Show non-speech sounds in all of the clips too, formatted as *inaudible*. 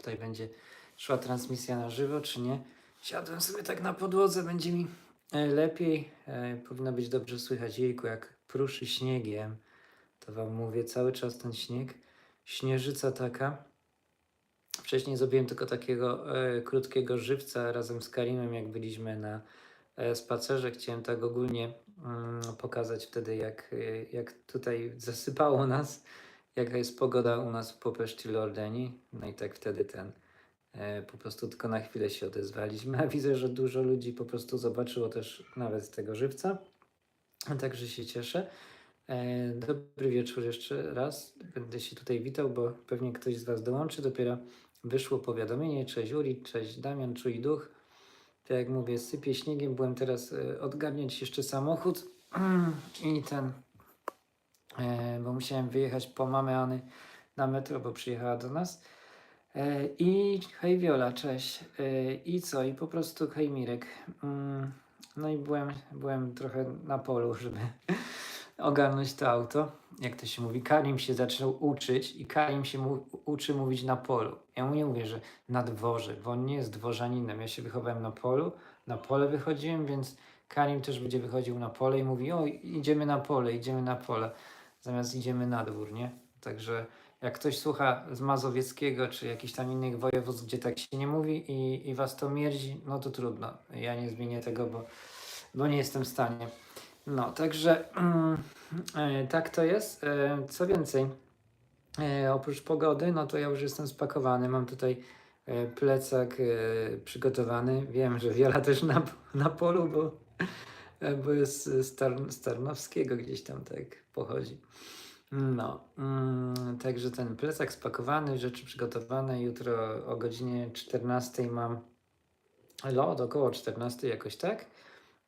tutaj będzie szła transmisja na żywo, czy nie. Siadłem sobie tak na podłodze, będzie mi e, lepiej. E, Powinno być dobrze słychać. Jejku, jak pruszy śniegiem. To wam mówię, cały czas ten śnieg. Śnieżyca taka. Wcześniej zrobiłem tylko takiego e, krótkiego żywca razem z Karimem, jak byliśmy na spacerze. Chciałem tak ogólnie mm, pokazać wtedy, jak, jak tutaj zasypało nas, jaka jest pogoda u nas w Popeszci Lordeni. No i tak wtedy ten e, po prostu tylko na chwilę się odezwaliśmy, a widzę, że dużo ludzi po prostu zobaczyło też nawet tego żywca. Także się cieszę. E, Dobry wieczór jeszcze raz. Będę się tutaj witał, bo pewnie ktoś z Was dołączy. Dopiero wyszło powiadomienie. Cześć Uli, cześć Damian, czuj duch. Tak jak mówię, sypie śniegiem. Byłem teraz e, odgarniać jeszcze samochód *clears throat* i ten, bo musiałem wyjechać po mamę Any na metro, bo przyjechała do nas. E, I hej Wiola, cześć. E, I co? I po prostu hej Mirek. Mm, No i byłem, byłem trochę na polu, *laughs* żeby ogarnąć to auto. Jak to się mówi, Karim się zaczął uczyć i Karim się mu, uczy mówić na polu. Ja mu nie mówię, że na dworze, bo on nie jest dworzaninem. Ja się wychowałem na polu, na pole wychodziłem, więc Karim też będzie wychodził na pole i mówi, o idziemy na pole, idziemy na pole, zamiast idziemy na dwór, nie? Także jak ktoś słucha z Mazowieckiego czy jakichś tam innych województw, gdzie tak się nie mówi i, i was to mierdzi, no to trudno. Ja nie zmienię tego, bo, bo nie jestem w stanie. No, także mm, e, tak to jest. E, co więcej, e, oprócz pogody, no to ja już jestem spakowany. Mam tutaj plecak przygotowany. Wiem, że Wiola też na, na polu, bo, bo jest z, Tar- z Tarnowskiego gdzieś tam tak pochodzi. No, mm, także ten plecak spakowany, rzeczy przygotowane. Jutro o godzinie 14 mam lot, około 14 jakoś tak.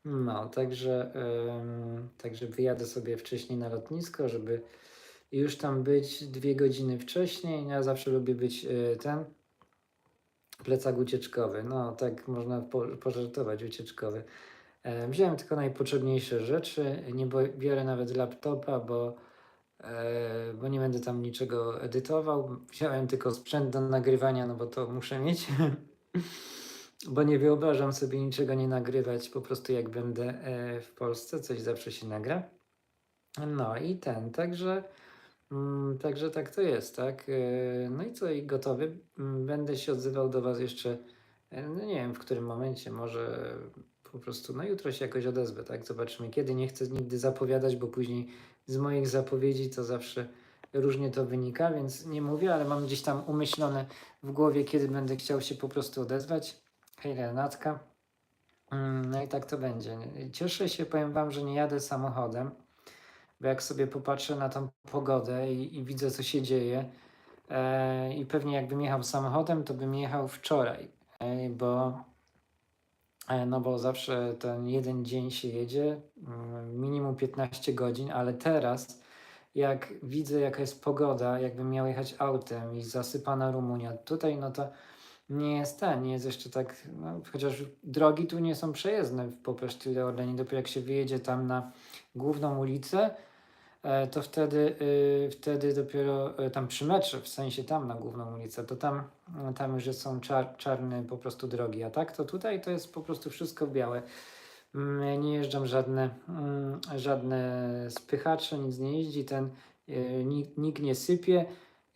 No, także, ym, także wyjadę sobie wcześniej na lotnisko, żeby już tam być dwie godziny wcześniej. Ja zawsze lubię być y, ten plecak ucieczkowy. No, tak można po, pożartować, ucieczkowy. E, wziąłem tylko najpotrzebniejsze rzeczy. Nie biorę nawet laptopa, bo, e, bo nie będę tam niczego edytował. Wziąłem tylko sprzęt do nagrywania, no bo to muszę mieć. *laughs* Bo nie wyobrażam sobie niczego nie nagrywać, po prostu jak będę e, w Polsce, coś zawsze się nagra. No i ten, także, mm, także tak to jest, tak? No i co, i gotowy. Mm, Będę się odzywał do Was jeszcze, no nie wiem w którym momencie, może po prostu, no jutro się jakoś odezwę, tak? Zobaczymy kiedy. Nie chcę nigdy zapowiadać, bo później z moich zapowiedzi to zawsze różnie to wynika, więc nie mówię, ale mam gdzieś tam umyślone w głowie, kiedy będę chciał się po prostu odezwać. Hej Renatka. Mm, No i tak to będzie. Cieszę się, powiem Wam, że nie jadę samochodem, bo jak sobie popatrzę na tą pogodę i, i widzę, co się dzieje, e, i pewnie jakbym jechał samochodem, to bym jechał wczoraj, bo, e, no bo zawsze ten jeden dzień się jedzie, mm, minimum 15 godzin, ale teraz, jak widzę, jaka jest pogoda, jakbym miał jechać autem i zasypana Rumunia, tutaj, no to nie jest ten, nie jest jeszcze tak, no, chociaż drogi tu nie są przejezdne w Popeszty Orlenie, dopiero jak się wyjedzie tam na główną ulicę, to wtedy, y, wtedy dopiero e, tam przy metrze, w sensie tam na główną ulicę, to tam, e, tam już są czar, czarne po prostu drogi, a tak to tutaj to jest po prostu wszystko białe. Mm, Nie jeżdżam żadne, mm, żadne spychacze, nic nie jeździ, ten y, nikt, nikt nie sypie,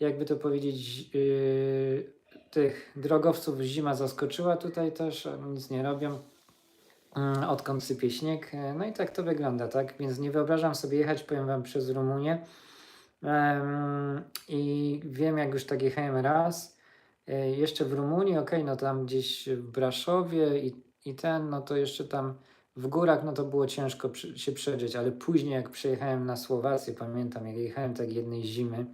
jakby to powiedzieć, y, tych drogowców zima zaskoczyła tutaj też, nic nie robią, odkąd sypie śnieg. E, No i tak to wygląda, tak? Więc nie wyobrażam sobie jechać, powiem Wam, przez Rumunię. I wiem, jak już tak jechałem raz, e, jeszcze w Rumunii, ok, no tam gdzieś w Braszowie i, i ten, no to jeszcze tam w górach, no to było ciężko się przedrzeć, ale później jak przyjechałem na Słowację, pamiętam, jak jechałem tak jednej zimy,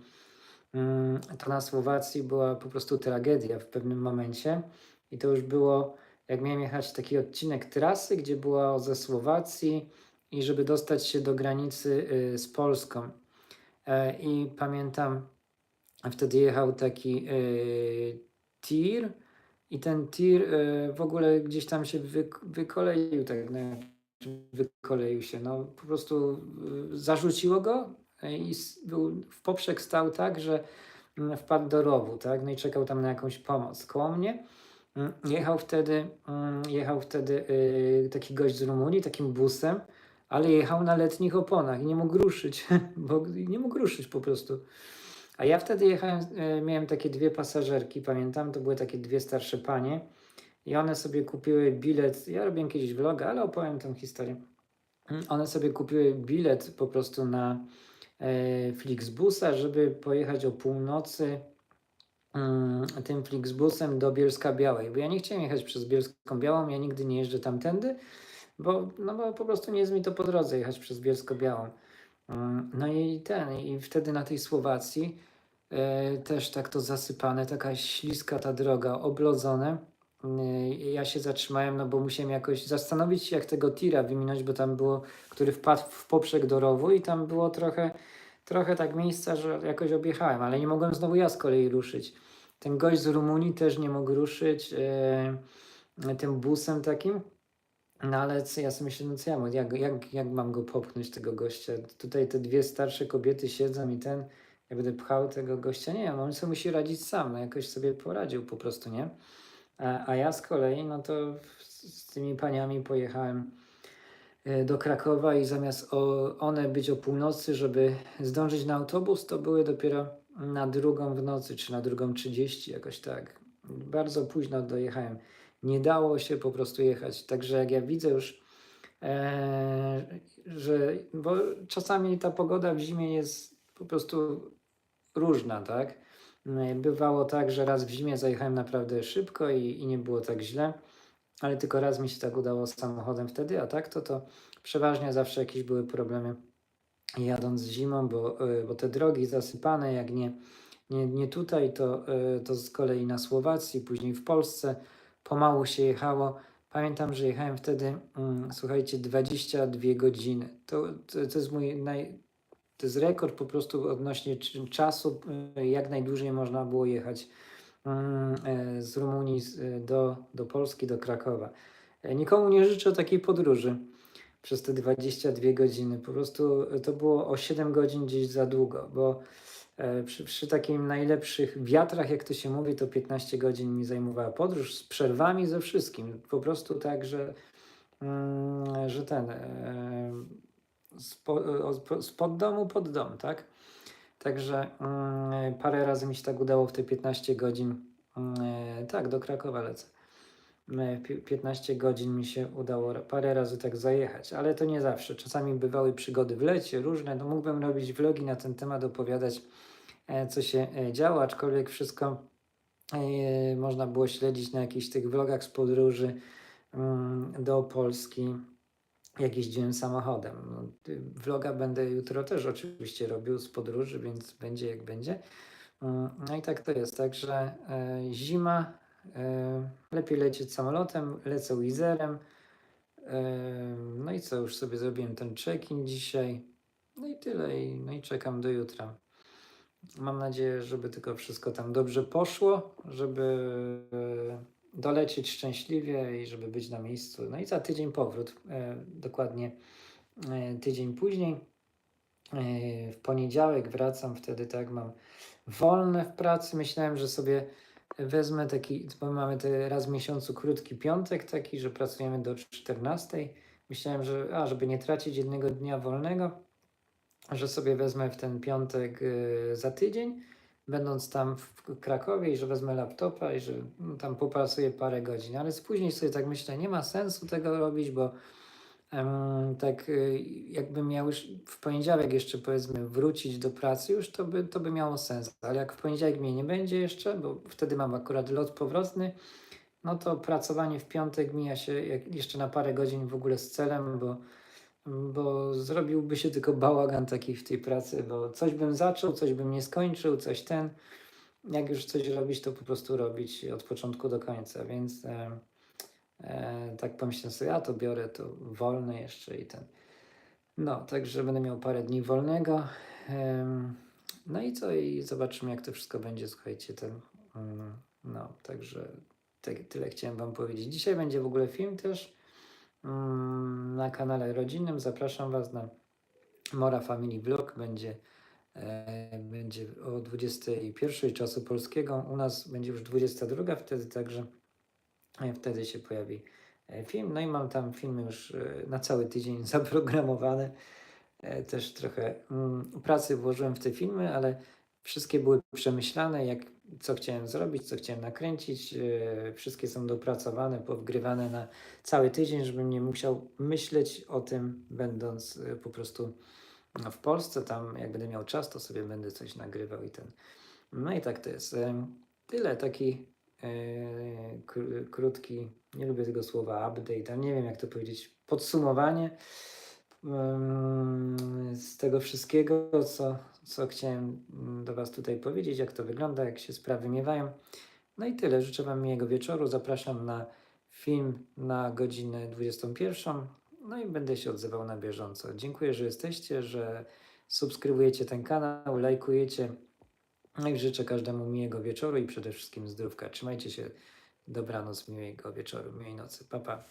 Mm, to na Słowacji była po prostu tragedia w pewnym momencie. I to już było, jak miałem jechać taki odcinek trasy, gdzie była ze Słowacji i żeby dostać się do granicy y, z Polską. E, I pamiętam, wtedy jechał taki y, tir i ten tir y, w ogóle gdzieś tam się wyk wykoleił, tak no, wykoleił się, no po prostu zarzuciło go i był w poprzek stał tak, że mm, wpadł do rowu, tak? No i czekał tam na jakąś pomoc. Koło mnie jechał wtedy, mm, jechał wtedy y, taki gość z Rumunii, takim busem, ale jechał na letnich oponach i nie mógł ruszyć, *laughs* bo nie mógł ruszyć po prostu. A ja wtedy jechałem, y, miałem takie dwie pasażerki, pamiętam, to były takie dwie starsze panie i one sobie kupiły bilet, ja robię kiedyś vloga, ale opowiem tę historię. Mm, One sobie kupiły bilet po prostu na e, Flixbusa, żeby pojechać o północy mm, tym Flixbusem do Bielska Białej, bo ja nie chciałem jechać przez Bielską Białą, ja nigdy nie jeżdżę tamtędy, bo, no bo po prostu nie jest mi to po drodze jechać przez Bielsko Białą. Mm, No i ten, i wtedy na tej Słowacji e, też tak to zasypane, taka śliska ta droga, oblodzone. Yy, Ja się zatrzymałem, no bo musiałem jakoś zastanowić się, jak tego tira wyminąć, bo tam było, który wpadł w poprzek do rowu i tam było trochę, trochę tak miejsca, że jakoś objechałem, ale nie mogłem znowu ja z kolei ruszyć. Ten gość z Rumunii też nie mógł ruszyć yy, tym busem takim. No ale co, ja sobie myślę, no co ja, mam, jak, jak, jak mam go popchnąć, tego gościa? Tutaj te dwie starsze kobiety siedzą i ten, ja będę pchał tego gościa, nie wiem, on sobie musi radzić sam, no jakoś sobie poradził po prostu, nie? A, a ja z kolei, no to z, tymi paniami pojechałem e, do Krakowa i zamiast o, one być o północy, żeby zdążyć na autobus, to były dopiero na drugą w nocy, czy na drugą 30, jakoś tak. Bardzo późno dojechałem. Nie dało się po prostu jechać. Także jak ja widzę już, e, że, bo czasami ta pogoda w zimie jest po prostu różna, tak? E, Bywało tak, że raz w zimie zajechałem naprawdę szybko i, i nie było tak źle, ale tylko raz mi się tak udało z samochodem wtedy, a tak to to przeważnie zawsze jakieś były problemy jadąc zimą, bo, e, bo te drogi zasypane, jak nie, nie, nie tutaj, to, e, to z kolei na Słowacji, później w Polsce, pomału się jechało. Pamiętam, że jechałem wtedy, mm, słuchajcie, 22 godziny. To, to, to jest mój naj, to jest rekord po prostu odnośnie czasu, y, jak najdłużej można było jechać e, z Rumunii z- y, do, do Polski, do Krakowa. E, Nikomu nie życzę takiej podróży przez te 22 godziny. Po prostu to było o 7 godzin gdzieś za długo, bo e, przy, przy takim najlepszych wiatrach, jak to się mówi, to 15 godzin mi zajmowała podróż z przerwami, ze wszystkim. Po prostu tak, że, mm, że ten. E, spo, od- spod domu pod dom, tak? Także mm, parę razy mi się tak udało w te 15 godzin. mm, tak, do Krakowa lecę. Mm, pi- 15 godzin mi się udało parę razy tak zajechać, ale to nie zawsze. Czasami bywały przygody w lecie, różne. No mógłbym robić vlogi na ten temat, opowiadać, e, co się e, działo, aczkolwiek wszystko e, można było śledzić na jakichś tych vlogach z podróży mm, do Polski jak jeździłem samochodem. No, vloga będę jutro też oczywiście robił z podróży, więc będzie jak będzie. Mm, No i tak to jest. Także e, zima, e, lepiej lecieć samolotem, lecę Wizerem. E, no i co, już sobie zrobiłem ten check-in dzisiaj. No i tyle. I, no i czekam do jutra. Mam nadzieję, żeby tylko wszystko tam dobrze poszło, żeby dolecieć szczęśliwie i żeby być na miejscu. No i za tydzień powrót, e, dokładnie e, tydzień później. E, w poniedziałek wracam, wtedy tak mam wolne w pracy. Myślałem, że sobie wezmę taki, bo mamy te raz w miesiącu krótki piątek taki, że pracujemy do 14. Myślałem, że a, żeby nie tracić jednego dnia wolnego, że sobie wezmę w ten piątek za tydzień, będąc tam w Krakowie i że wezmę laptopa i że no, tam popracuję parę godzin, ale później sobie tak myślę, nie ma sensu tego robić, bo tak y, jakbym miał już w poniedziałek jeszcze powiedzmy wrócić do pracy już, to by, to by miało sens, ale jak w poniedziałek mnie nie będzie jeszcze, bo wtedy mam akurat lot powrotny, no to pracowanie w piątek mija się jeszcze na parę godzin w ogóle z celem, bo bo zrobiłby się tylko bałagan taki w tej pracy, bo coś bym zaczął, coś bym nie skończył, coś ten. Jak już coś robić, to po prostu robić od początku do końca, więc e, e, tak pomyślałem sobie, ja to biorę, to wolne jeszcze i ten. No, także będę miał parę dni wolnego. Em, no i co, i zobaczymy, jak to wszystko będzie, słuchajcie, ten. mm, No, także tyle chciałem Wam powiedzieć. Dzisiaj będzie w ogóle film też na kanale rodzinnym. Zapraszam Was na Mora Family Vlog. Będzie e, będzie o 21 czasu polskiego. U nas będzie już 22 wtedy, także e, wtedy się pojawi e, film. No i mam tam filmy już na cały tydzień *laughs* zaprogramowane. Też trochę mm, pracy włożyłem w te filmy, ale wszystkie były przemyślane, jak, co chciałem zrobić, co chciałem nakręcić. e, Wszystkie są dopracowane, powgrywane na cały tydzień, żebym nie musiał myśleć o tym, będąc e, po prostu no, w Polsce. Tam, jak będę miał czas, to sobie będę coś nagrywał i ten. No i tak to jest. Em, Tyle, taki e, kró- krótki, nie lubię tego słowa update, ale nie wiem jak to powiedzieć, podsumowanie em, z tego wszystkiego, co, co chciałem mm, do Was tutaj powiedzieć, jak to wygląda, jak się sprawy miewają. No i tyle. Życzę Wam miłego wieczoru. Zapraszam na film na godzinę 21. No i będę się odzywał na bieżąco. Dziękuję, że jesteście, że subskrybujecie ten kanał, lajkujecie. No i życzę każdemu miłego wieczoru i przede wszystkim zdrówka. Trzymajcie się. Dobranoc, miłego wieczoru, miłej nocy. Pa, pa.